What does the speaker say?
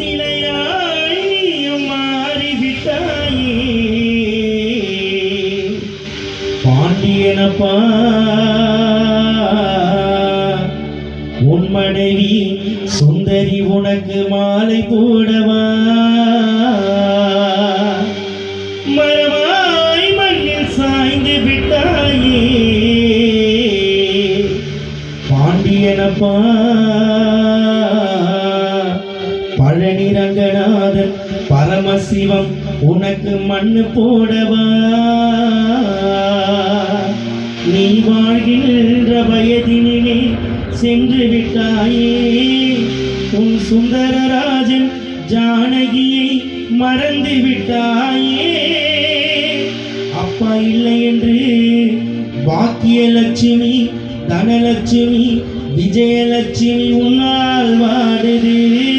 சிலையாய் மாறிவிட்டாயே பாண்டியனப்பா உன் மனைவி சுந்தரி உனக்கு மாலை போடவா? மரமாய் மண்ணில் சாய்ந்து விட்டாயே. பாண்டியனப்பா பழனி ரங்கநாதன் பரமசிவம் உனக்கு மண்ணு போடவா? நீ வாழ்கின்ற வயதினிலே சென்று விட்டாயே. உன் சுந்தரராஜன் ஜானகியை மறந்து விட்டாயே. அப்பா இல்லை என்று பாக்கியலட்சுமி தனலட்சுமி விஜயலட்சுமி உன்னா